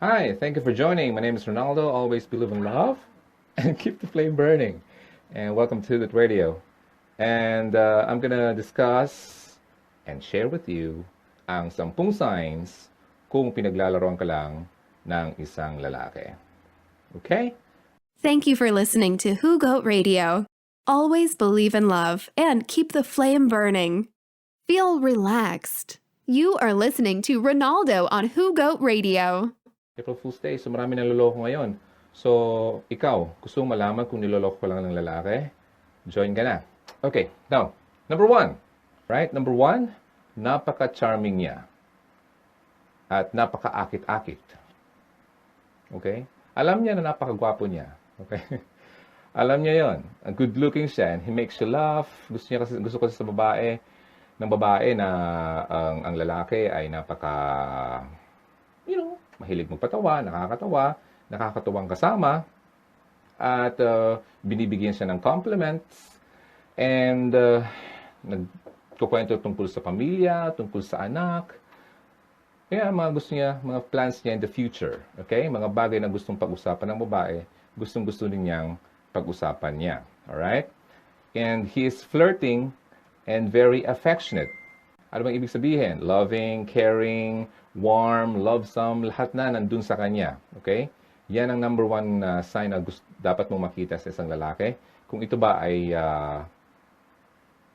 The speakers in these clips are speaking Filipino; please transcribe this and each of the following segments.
Hi, thank you for joining. My name is Ronaldo. Always believe in love and keep the flame burning. And welcome to the radio. And uh, I'm gonna discuss and share with you ang sampung signs kung pinaglalaroan ka lang ng isang lalaki. Okay? Thank you for listening to Who Goat Radio. Always believe in love and keep the flame burning. Feel relaxed. You are listening to Ronaldo on Who Goat Radio. April Fool's Day, so marami naloloko ngayon. So, ikaw, gusto mo malaman kung niloloko ka lang ng lalaki? Join ka na. Okay, now, number one. Right? Number one, napaka-charming niya. At napaka-akit-akit. Okay? Alam niya na napaka-gwapo niya. Okay? Alam niya yon. Good-looking siya and he makes you laugh. Gusto niya kasi, gusto kasi sa babae, ng babae na ang, ang lalaki ay napaka, mahilig magpatawa, nakakatawa, nakakatuwang kasama, at uh, binibigyan siya ng compliments, and uh, nagkukwento tungkol sa pamilya, tungkol sa anak, kaya mga gusto niya, mga plans niya in the future, okay? Mga bagay na gustong pag-usapan ng babae, gustong gusto din niyang pag-usapan niya, alright? And he is flirting and very affectionate. Ano bang ibig sabihin? Loving, caring, warm, lovesome, lahat na nandun sa kanya. Okay? Yan ang number one uh, sign na gusto, dapat mong makita sa isang lalaki. Kung ito ba ay uh,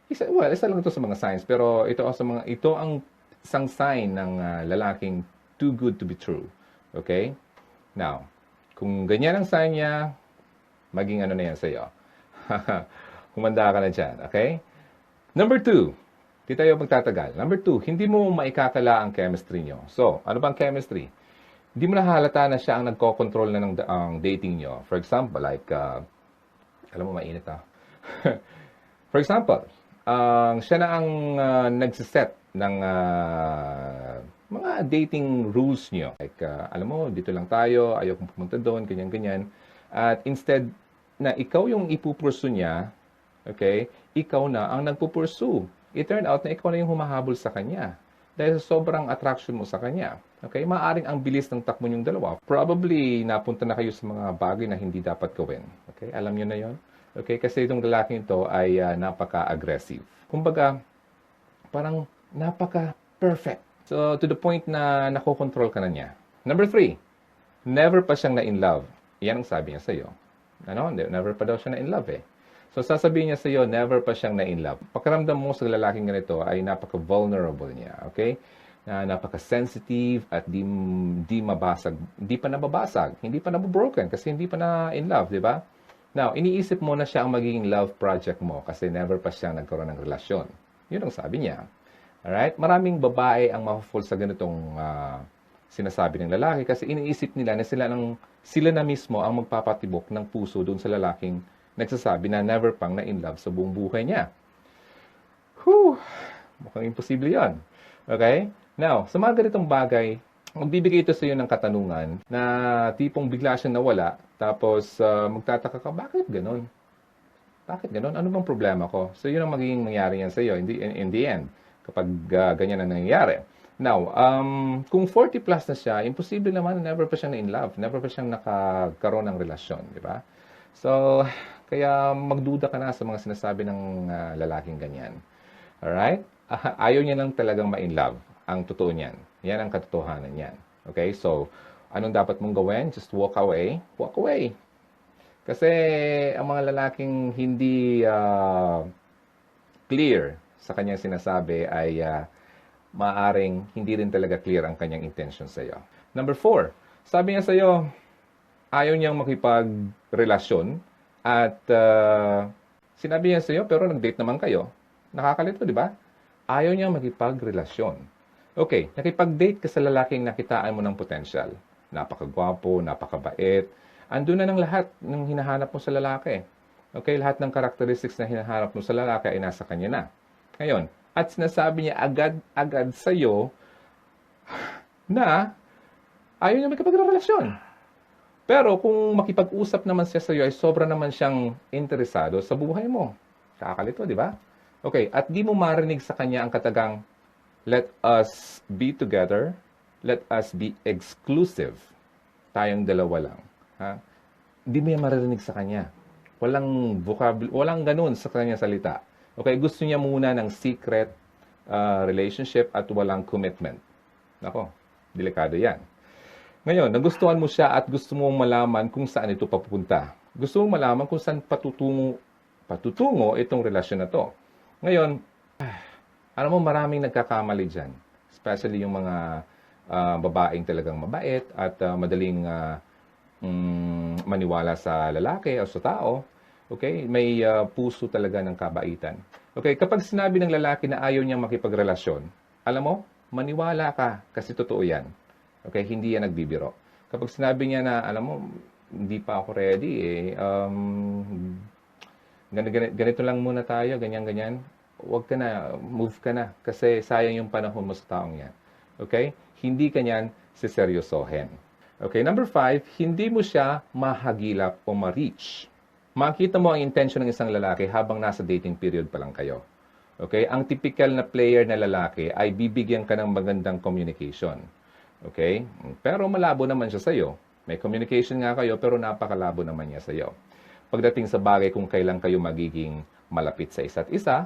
isa, well, isa lang ito sa mga signs, pero ito sa mga ito ang isang sign ng uh, lalaking too good to be true. Okay? Now, kung ganyan ang sign niya, maging ano na yan sa iyo. Humanda ka na dyan. Okay? Number two, di tayo magtatagal. Number two, hindi mo maikakala ang chemistry nyo. So, ano bang chemistry? Hindi mo nahalata na siya ang nagko-control na ng ang dating nyo. For example, like, uh, alam mo, mainit ah. For example, ang siya na ang uh, nagsiset ng uh, mga dating rules nyo. Like, uh, alam mo, dito lang tayo, ayaw kong pumunta doon, ganyan-ganyan. At instead na ikaw yung ipupursu niya, okay, ikaw na ang nagpupursu. It turned out na ikaw na yung humahabol sa kanya. Dahil sa sobrang attraction mo sa kanya. Okay, maaring ang bilis ng takbo niyong dalawa. Probably napunta na kayo sa mga bagay na hindi dapat gawin. Okay, alam niyo na yon. Okay, kasi itong lalaking ito ay uh, napaka-aggressive. Kumbaga, parang napaka-perfect. So, to the point na nakokontrol ka na niya. Number three, never pa siyang na-in love. Yan ang sabi niya sa'yo. Ano? Never pa daw siya na-in love eh. So sasabihin niya sa iyo, never pa siyang na-in love. Pakiramdam mo sa lalaking ganito ay napaka-vulnerable niya, okay? Na napaka-sensitive at di, di mabasag, di pa nababasag, hindi pa nabobroken kasi hindi pa na-in love, di ba? Now, iniisip mo na siya ang magiging love project mo kasi never pa siyang nagkaroon ng relasyon. Yun ang sabi niya. Alright? Maraming babae ang ma-fall sa ganitong uh, sinasabi ng lalaki kasi iniisip nila na sila, ng, sila na mismo ang magpapatibok ng puso doon sa lalaking nagsasabi na never pang na-in love sa buong buhay niya. Whew! Mukhang imposible yan. Okay? Now, sa mga ganitong bagay, magbibigay ito sa iyo ng katanungan na tipong bigla siyang nawala, tapos uh, magtataka ka, bakit ganun? Bakit ganun? Ano bang problema ko? So, yun ang magiging mangyari yan sa iyo in the, in, in the end, kapag uh, ganyan ang nangyayari. Now, um, kung 40 plus na siya, imposible naman never pa siyang na-in love, never pa siyang nakakaroon ng relasyon, di ba? So, kaya magduda ka na sa mga sinasabi ng uh, lalaking ganyan. Alright? Uh, ayaw niya lang talagang ma-in love. Ang totoo niyan. Yan ang katotohanan niyan. Okay? So, anong dapat mong gawin? Just walk away. Walk away. Kasi ang mga lalaking hindi uh, clear sa kanyang sinasabi ay uh, maaring hindi rin talaga clear ang kanyang intention sa iyo. Number four, sabi niya sa iyo, ayaw niyang makipagrelasyon at uh, sinabi niya sa iyo, pero nag-date naman kayo. Nakakalito, di ba? Ayaw niya magipagrelasyon. Okay, nakipag-date ka sa lalaking nakitaan mo ng potensyal. Napakagwapo, napakabait. Andun na ng lahat ng hinahanap mo sa lalaki. Okay, lahat ng characteristics na hinahanap mo sa lalaki ay nasa kanya na. Ngayon, at sinasabi niya agad-agad sa iyo na ayaw niya magkapagrelasyon. Pero kung makipag-usap naman siya sa iyo ay sobra naman siyang interesado sa buhay mo. Kakalito, di ba? Okay, at di mo marinig sa kanya ang katagang, let us be together, let us be exclusive. tayong dalawa lang, ha? Hindi mo yan maririnig sa kanya. Walang vocabulary, walang ganun sa kanya salita. Okay, gusto niya muna ng secret uh, relationship at walang commitment. Nako, delikado yan. Ngayon, nagustuhan mo siya at gusto mo malaman kung saan ito papupunta. Gusto mo malaman kung saan patutungo, patutungo itong relasyon na to. Ngayon, ah, alam mo, maraming nagkakamali dyan. Especially yung mga ah, babaeng talagang mabait at ah, madaling ah, mm, maniwala sa lalaki o sa tao. Okay? May ah, puso talaga ng kabaitan. Okay? Kapag sinabi ng lalaki na ayaw niyang makipagrelasyon, alam mo, maniwala ka kasi totoo yan. Okay? Hindi yan nagbibiro. Kapag sinabi niya na, alam mo, hindi pa ako ready eh. Um, ganito, lang muna tayo, ganyan-ganyan. Huwag ka na, move ka na. Kasi sayang yung panahon mo sa taong yan. Okay? Hindi ka niyan siseryosohin. Okay, number five, hindi mo siya mahagilap o ma-reach. Makita mo ang intention ng isang lalaki habang nasa dating period pa lang kayo. Okay? Ang typical na player na lalaki ay bibigyan ka ng magandang communication. Okay? Pero malabo naman siya sa'yo. May communication nga kayo, pero napakalabo naman niya sa'yo. Pagdating sa bagay kung kailan kayo magiging malapit sa isa't isa,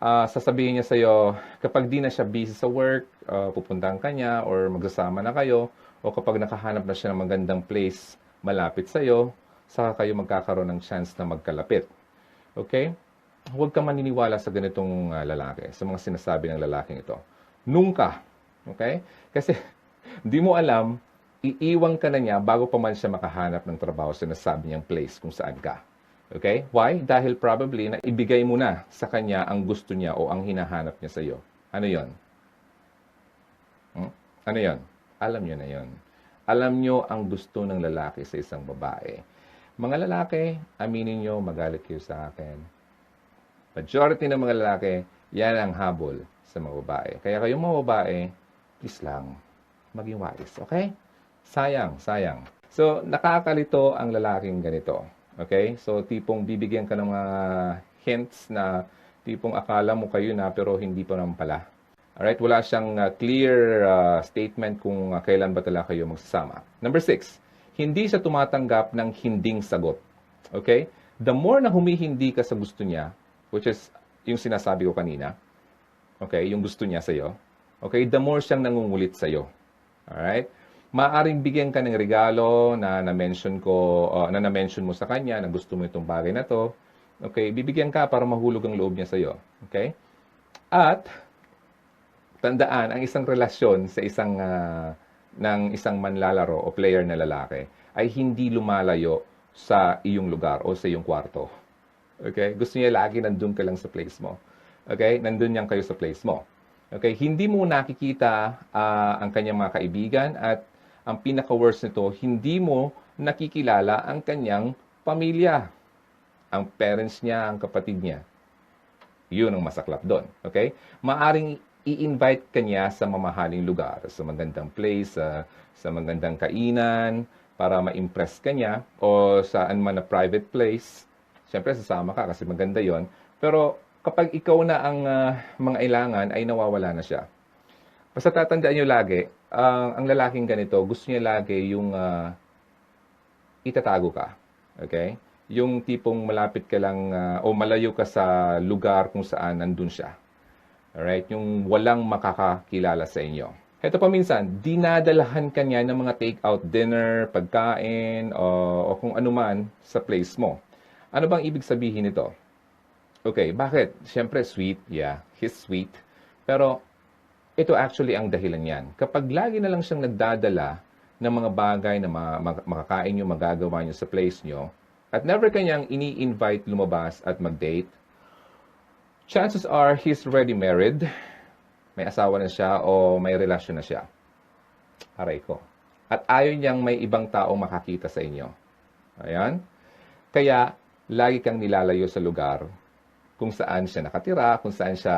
ah, sasabihin niya sa'yo, kapag di na siya busy sa work, ah, pupuntahan ka niya, or magsasama na kayo, o kapag nakahanap na siya ng magandang place malapit sa'yo, saka kayo magkakaroon ng chance na magkalapit. Okay? Huwag ka maniniwala sa ganitong ah, lalaki, sa mga sinasabi ng lalaking ito. Nunca. Okay? Kasi di mo alam, iiwang ka na niya bago pa man siya makahanap ng trabaho sa sinasabi niyang place kung saan ka. Okay? Why? Dahil probably na ibigay mo na sa kanya ang gusto niya o ang hinahanap niya sa iyo. Ano yon? Hmm? Ano yon? Alam niyo na yon. Alam niyo ang gusto ng lalaki sa isang babae. Mga lalaki, aminin niyo, magalit kayo sa akin. Majority ng mga lalaki, yan ang habol sa mga babae. Kaya kayong mga babae, please lang, maging wise, okay? Sayang, sayang. So, nakakalito ang lalaking ganito. Okay? So, tipong bibigyan ka ng mga hints na tipong akala mo kayo na pero hindi pa naman pala. Alright? Wala siyang uh, clear uh, statement kung uh, kailan ba talaga kayo magsasama. Number six, hindi siya tumatanggap ng hinding sagot. Okay? The more na humihindi ka sa gusto niya, which is yung sinasabi ko kanina, okay, yung gusto niya sa'yo, okay, the more siyang nangungulit sa'yo. Alright? Maaring bigyan ka ng regalo na na-mention ko, uh, na na-mention mo sa kanya na gusto mo itong bagay na to. Okay, bibigyan ka para mahulog ang loob niya sa iyo. Okay? At tandaan, ang isang relasyon sa isang ah, ng isang manlalaro o player na lalaki ay hindi lumalayo sa iyong lugar o sa iyong kwarto. Okay? Gusto niya lagi nandun ka lang sa place mo. Okay? Nandun yan kayo sa place mo. Okay? Hindi mo nakikita ah, ang kanyang mga kaibigan at ang pinaka-worst nito, hindi mo nakikilala ang kanyang pamilya. Ang parents niya, ang kapatid niya. Yun ang masaklap doon. Okay? Maaring i-invite ka niya sa mamahaling lugar, sa magandang place, sa, sa magandang kainan, para ma-impress ka niya, o saan man na private place. Siyempre, sasama ka kasi maganda yon. Pero kapag ikaw na ang ah, mga ilangan, ay nawawala na siya. Basta tatandaan nyo lagi, ang ang lalaking ganito, gusto niya lagi yung ah, itatago ka. Okay? Yung tipong malapit ka lang ah, o malayo ka sa lugar kung saan nandun siya. Alright? Yung walang makakakilala sa inyo. Ito pa minsan, dinadalahan ka niya ng mga take-out dinner, pagkain, o, o kung ano man sa place mo. Ano bang ibig sabihin nito? Okay, bakit? Siyempre, sweet. Yeah, he's sweet. Pero, ito actually ang dahilan yan. Kapag lagi na lang siyang nagdadala ng mga bagay na ma- ma- makakain nyo, magagawa nyo sa place nyo, at never kanyang ini-invite lumabas at mag-date, chances are he's already married, may asawa na siya o may relasyon na siya. Aray ko. At ayaw niyang may ibang tao makakita sa inyo. Ayan. Kaya, lagi kang nilalayo sa lugar kung saan siya nakatira, kung saan siya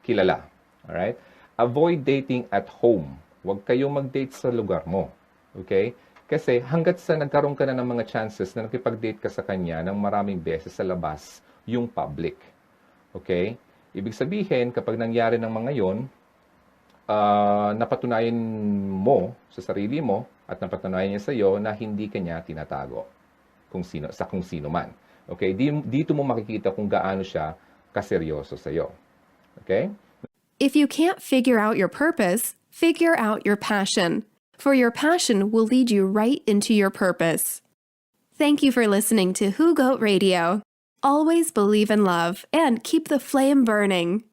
kilala. Alright? Avoid dating at home. Huwag kayong mag-date sa lugar mo. Okay? Kasi hanggat sa nagkaroon ka na ng mga chances na nakipag-date ka sa kanya ng maraming beses sa labas, yung public. Okay? Ibig sabihin, kapag nangyari ng mga yon, ah, napatunayan mo sa sarili mo at napatunayan niya sa iyo na hindi kanya tinatago kung sino sa kung sino man. Okay? Di, dito mo makikita kung gaano siya kaseryoso sa iyo. Okay? If you can't figure out your purpose, figure out your passion, for your passion will lead you right into your purpose. Thank you for listening to Who Goat Radio. Always believe in love and keep the flame burning.